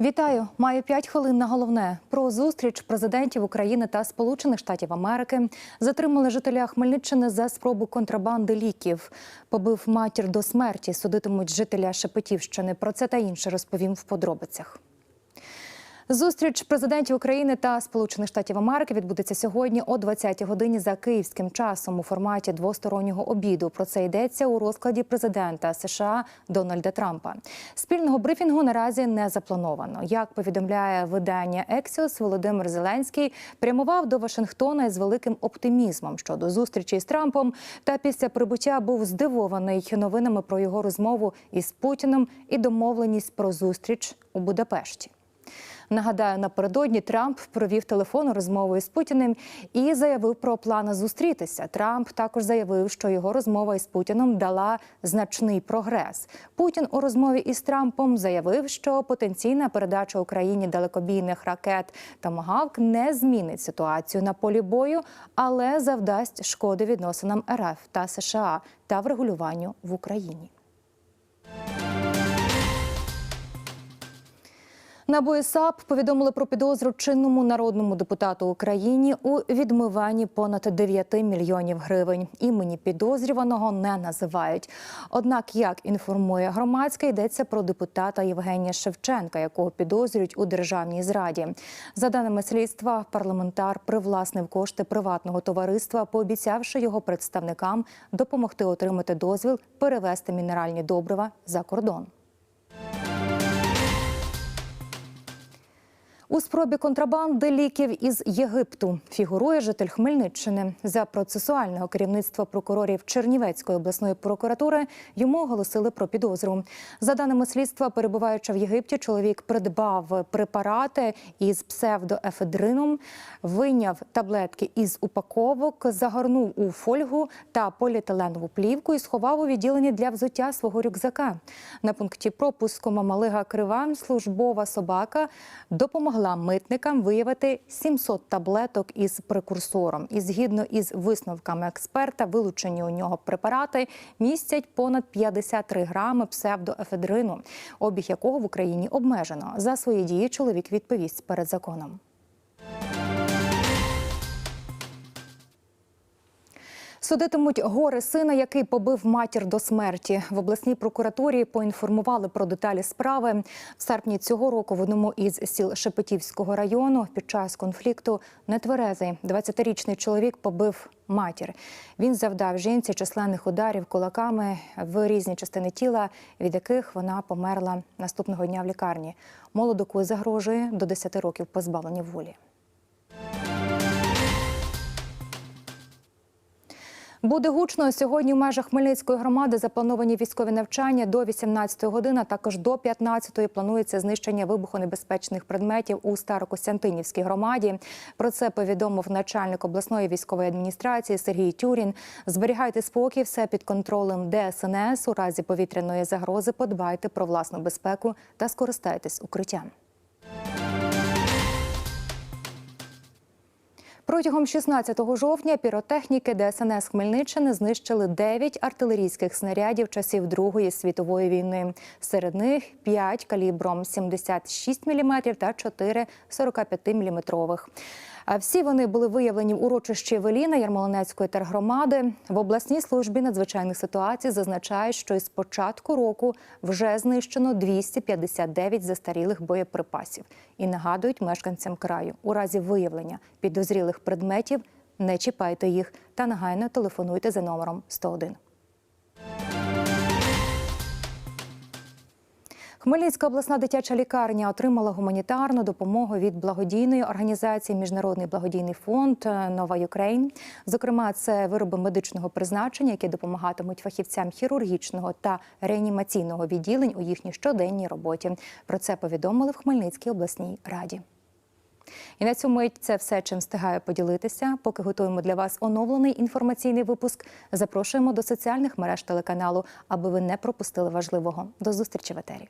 Вітаю! Маю п'ять хвилин на головне про зустріч президентів України та Сполучених Штатів Америки. Затримали жителя Хмельниччини за спробу контрабанди ліків. Побив матір до смерті. Судитимуть жителя Шепетівщини. Про це та інше розповім в подробицях. Зустріч президентів України та Сполучених Штатів Америки відбудеться сьогодні о 20-й годині за київським часом у форматі двостороннього обіду. Про це йдеться у розкладі президента США Дональда Трампа. Спільного брифінгу наразі не заплановано. Як повідомляє видання Ексіос, Володимир Зеленський прямував до Вашингтона із великим оптимізмом щодо зустрічі з Трампом. Та після прибуття був здивований новинами про його розмову із Путіним і домовленість про зустріч у Будапешті. Нагадаю, напередодні Трамп провів телефонну розмову із Путіним і заявив про плани зустрітися. Трамп також заявив, що його розмова із Путіном дала значний прогрес. Путін у розмові із Трампом заявив, що потенційна передача Україні далекобійних ракет «Томагавк» не змінить ситуацію на полі бою, але завдасть шкоди відносинам РФ та США та врегулюванню в Україні. НАБУ і повідомили про підозру чинному народному депутату Україні у відмиванні понад 9 мільйонів гривень. Імені підозрюваного не називають. Однак, як інформує громадське, йдеться про депутата Євгенія Шевченка, якого підозрюють у державній зраді. За даними слідства, парламентар привласнив кошти приватного товариства, пообіцявши його представникам допомогти отримати дозвіл перевести мінеральні добрива за кордон. У спробі контрабанди ліків із Єгипту фігурує житель Хмельниччини. За процесуального керівництва прокурорів Чернівецької обласної прокуратури йому оголосили про підозру. За даними слідства, перебуваючи в Єгипті, чоловік придбав препарати із псевдоефедрином, вийняв таблетки із упаковок, загорнув у фольгу та поліетиленову плівку і сховав у відділенні для взуття свого рюкзака. На пункті пропуску Мамалига Крива службова собака допомогла допомогла митникам виявити 700 таблеток із прекурсором. І згідно із висновками експерта, вилучені у нього препарати містять понад 53 грами псевдоефедрину, обіг якого в Україні обмежено. За свої дії чоловік відповість перед законом. Судитимуть гори сина, який побив матір до смерті. В обласній прокуратурі поінформували про деталі справи. В серпні цього року в одному із сіл Шепетівського району під час конфлікту нетверезий 20-річний чоловік побив матір. Він завдав жінці численних ударів кулаками в різні частини тіла, від яких вона померла наступного дня в лікарні. Молодоку загрожує до 10 років позбавлення волі. Буде гучно сьогодні. В межах Хмельницької громади заплановані військові навчання до 18 години. Також до 15 планується знищення вибухонебезпечних предметів у Старокостянтинівській громаді. Про це повідомив начальник обласної військової адміністрації Сергій Тюрін. Зберігайте спокій, все під контролем ДСНС. У разі повітряної загрози подбайте про власну безпеку та скористайтесь укриттям. Протягом 16 жовтня піротехніки ДСНС Хмельниччини знищили 9 артилерійських снарядів часів Другої світової війни. Серед них 5 калібром 76 мм та 4 45-мм. А всі вони були виявлені в урочищі Веліна Ярмолинецької тергромади. В обласній службі надзвичайних ситуацій зазначають, що із початку року вже знищено 259 застарілих боєприпасів і нагадують мешканцям краю у разі виявлення підозрілих предметів. Не чіпайте їх та негайно телефонуйте за номером 101. Хмельницька обласна дитяча лікарня отримала гуманітарну допомогу від благодійної організації Міжнародний благодійний фонд Нова Юкрейн. Зокрема, це вироби медичного призначення, які допомагатимуть фахівцям хірургічного та реанімаційного відділень у їхній щоденній роботі. Про це повідомили в Хмельницькій обласній раді. І на цьому це все, чим встигаю поділитися. Поки готуємо для вас оновлений інформаційний випуск. Запрошуємо до соціальних мереж телеканалу, аби ви не пропустили важливого. До зустрічі в етері.